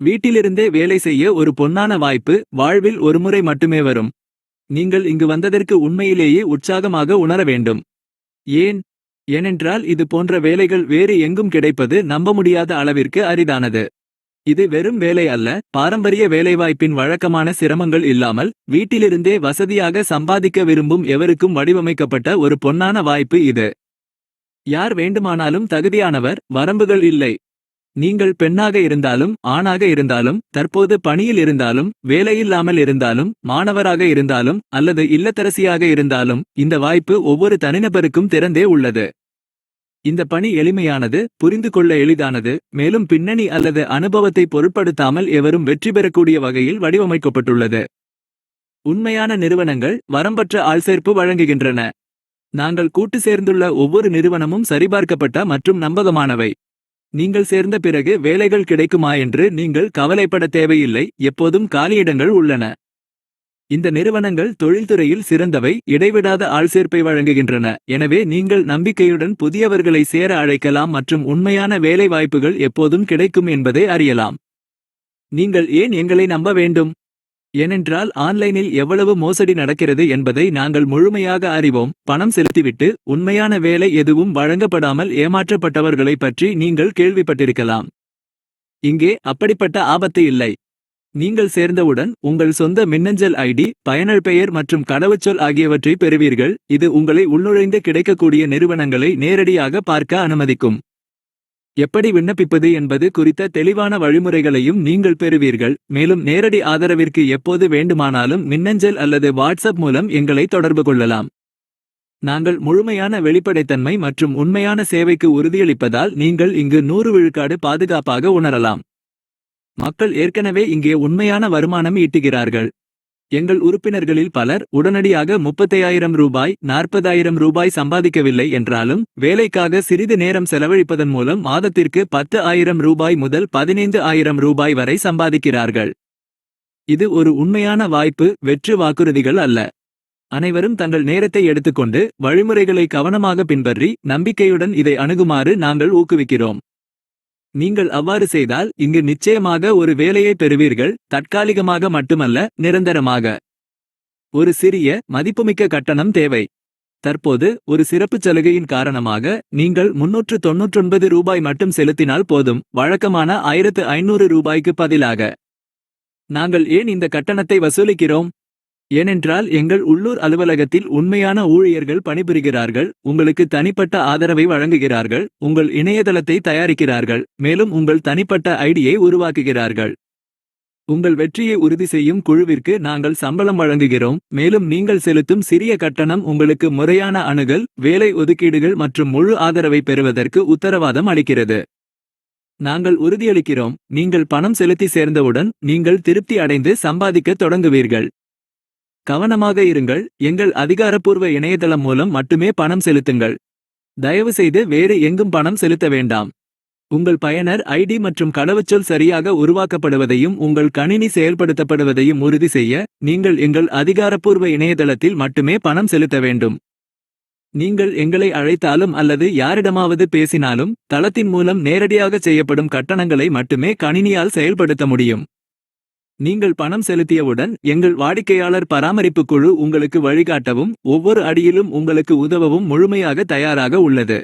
வீட்டிலிருந்தே வேலை செய்ய ஒரு பொன்னான வாய்ப்பு வாழ்வில் ஒருமுறை மட்டுமே வரும். நீங்கள் இங்கு வந்ததற்கு உண்மையிலேயே உற்சாகமாக உணர வேண்டும். ஏன்? ஏனென்றால் இது போன்ற வேலைகள் வேறு எங்கும் கிடைப்பது நம்ப முடியாத அளவிற்கு அரிதானது. இது வெறும் வேலை அல்ல பாரம்பரிய வேலைவாய்ப்பின் வழக்கமான சிரமங்கள் இல்லாமல் வீட்டிலிருந்தே வசதியாக சம்பாதிக்க விரும்பும் எவருக்கும் வடிவமைக்கப்பட்ட ஒரு பொன்னான வாய்ப்பு இது. யார் வேண்டுமானாலும் தகுதியானவர் வரம்புகள் இல்லை. நீங்கள் பெண்ணாக இருந்தாலும் ஆணாக இருந்தாலும் தற்போது பணியில் இருந்தாலும் வேலையில்லாமல் இருந்தாலும் மாணவராக இருந்தாலும் அல்லது இல்லத்தரசியாக இருந்தாலும் இந்த வாய்ப்பு ஒவ்வொரு தனிநபருக்கும் திறந்தே உள்ளது. இந்த பணி எளிமையானது புரிந்து கொள்ள எளிதானது மேலும் பின்னணி அல்லது அனுபவத்தை பொருட்படுத்தாமல் எவரும் வெற்றி பெறக்கூடிய வகையில் வடிவமைக்கப்பட்டுள்ளது. உண்மையான நிறுவனங்கள் வரம்பற்ற ஆள்சேர்ப்பு வழங்குகின்றன. நாங்கள் கூட்டு சேர்ந்துள்ள ஒவ்வொரு நிறுவனமும் சரிபார்க்கப்பட்ட மற்றும் நம்பகமானவை. நீங்கள் சேர்ந்த பிறகு வேலைகள் கிடைக்குமா என்று நீங்கள் கவலைப்பட தேவையில்லை. எப்போதும் காலியிடங்கள் உள்ளன. இந்த நிறுவனங்கள் தொழில்துறையில் சிறந்தவை இடைவிடாத ஆள் சேர்ப்பை வழங்குகின்றன. எனவே நீங்கள் நம்பிக்கையுடன் புதியவர்களை சேர அழைக்கலாம் மற்றும் உண்மையான வேலைவாய்ப்புகள் எப்போதும் கிடைக்கும் என்பதை அறியலாம். நீங்கள் ஏன் எங்களை நம்ப வேண்டும்? ஏனென்றால் ஆன்லைனில் எவ்வளவு மோசடி நடக்கிறது என்பதை நாங்கள் முழுமையாக அறிவோம். பணம் செலுத்திவிட்டு உண்மையான வேலை எதுவும் வழங்கப்படாமல் ஏமாற்றப்பட்டவர்களை பற்றி நீங்கள் கேள்விப்பட்டிருக்கலாம். இங்கே அப்படிப்பட்ட ஆபத்து இல்லை. நீங்கள் சேர்ந்தவுடன் உங்கள் சொந்த மின்னஞ்சல் ஐடி பயனர் பெயர் மற்றும் கடவுச்சொல் ஆகியவற்றை பெறுவீர்கள். இது உங்களை உள்நுழைந்து கிடைக்கக்கூடிய நிறுவனங்களை நேரடியாக பார்க்க அனுமதிக்கும். எப்படி விண்ணப்பிப்பது என்பது குறித்த தெளிவான வழிமுறைகளையும் நீங்கள் பெறுவீர்கள். மேலும் நேரடி ஆதரவிற்கு எப்போது வேண்டுமானாலும் மின்னஞ்சல் அல்லது வாட்ஸ்அப் மூலம் எங்களை தொடர்பு கொள்ளலாம். நாங்கள் முழுமையான வெளிப்படைத்தன்மை மற்றும் உண்மையான சேவைக்கு உறுதியளிப்பதால் நீங்கள் இங்கு நூறு விழுக்காடு பாதுகாப்பாக உணரலாம். மக்கள் ஏற்கனவே இங்கே உண்மையான வருமானம் ஈட்டுகிறார்கள். எங்கள் உறுப்பினர்களில் பலர் உடனடியாக முப்பத்தையாயிரம் ரூபாய் நாற்பதாயிரம் ரூபாய் சம்பாதிக்கவில்லை என்றாலும் வேலைக்காக சிறிது நேரம் செலவழிப்பதன் மூலம் மாதத்திற்கு பத்து ஆயிரம் ரூபாய் முதல் பதினைந்து ஆயிரம் ரூபாய் வரை சம்பாதிக்கிறார்கள். இது ஒரு உண்மையான வாய்ப்பு வெற்று வாக்குறுதிகள் அல்ல. அனைவரும் தங்கள் நேரத்தை எடுத்துக்கொண்டு வழிமுறைகளை கவனமாக பின்பற்றி நம்பிக்கையுடன் இதை அணுகுமாறு நாங்கள் ஊக்குவிக்கிறோம். நீங்கள் அவ்வாறு செய்தால் இங்கு நிச்சயமாக ஒரு வேலையை பெறுவீர்கள் தற்காலிகமாக மட்டுமல்ல நிரந்தரமாக. ஒரு சிறிய மதிப்புமிக்க கட்டணம் தேவை. தற்போது ஒரு சிறப்புச் சலுகையின் காரணமாக நீங்கள் முன்னூற்று தொன்னூற்றொன்பது ரூபாய் மட்டும் செலுத்தினால் போதும் வழக்கமான ஆயிரத்து ஐநூறு ரூபாய்க்கு பதிலாக. நாங்கள் ஏன் இந்த கட்டணத்தை வசூலிக்கிறோம்? ஏனென்றால் எங்கள் உள்ளூர் அலுவலகத்தில் உண்மையான ஊழியர்கள் பணிபுரிகிறார்கள் உங்களுக்கு தனிப்பட்ட ஆதரவை வழங்குகிறார்கள் உங்கள் இணையதளத்தை தயாரிக்கிறார்கள் மேலும் உங்கள் தனிப்பட்ட ஐடியை உருவாக்குகிறார்கள். உங்கள் வெற்றியை உறுதி செய்யும் குழுவிற்கு நாங்கள் சம்பளம் வழங்குகிறோம் மேலும் நீங்கள் செலுத்தும் சிறிய கட்டணம் உங்களுக்கு முறையான அணுகல் வேலை ஒதுக்கீடுகள் மற்றும் முழு ஆதரவை பெறுவதற்கு உத்தரவாதம் அளிக்கிறது. நாங்கள் உறுதியளிக்கிறோம் நீங்கள் பணம் செலுத்தி சேர்ந்தவுடன் நீங்கள் திருப்தி அடைந்து சம்பாதிக்கத் தொடங்குவீர்கள். கவனமாக இருங்கள். எங்கள் அதிகாரப்பூர்வ இணையதளம் மூலம் மட்டுமே பணம் செலுத்துங்கள். தயவுசெய்து வேறு எங்கும் பணம் செலுத்த வேண்டாம். உங்கள் பயனர் ஐடி மற்றும் கடவுச்சொல் சரியாக உருவாக்கப்படுவதையும் உங்கள் கணினி செயல்படுத்தப்படுவதையும் உறுதி செய்ய நீங்கள் எங்கள் அதிகாரப்பூர்வ இணையதளத்தில் மட்டுமே பணம் செலுத்த வேண்டும். நீங்கள் எங்களை அழைத்தாலும் அல்லது யாரிடமாவது பேசினாலும் தளத்தின் மூலம் நேரடியாக செய்யப்படும் கட்டணங்களை மட்டுமே கணினியால் செயல்படுத்த முடியும். நீங்கள் பணம் செலுத்தியவுடன் எங்கள் வாடிக்கையாளர் பராமரிப்பு குழு உங்களுக்கு வழிகாட்டவும் ஒவ்வொரு அடியிலும் உங்களுக்கு உதவவும் முழுமையாக தயாராக உள்ளது.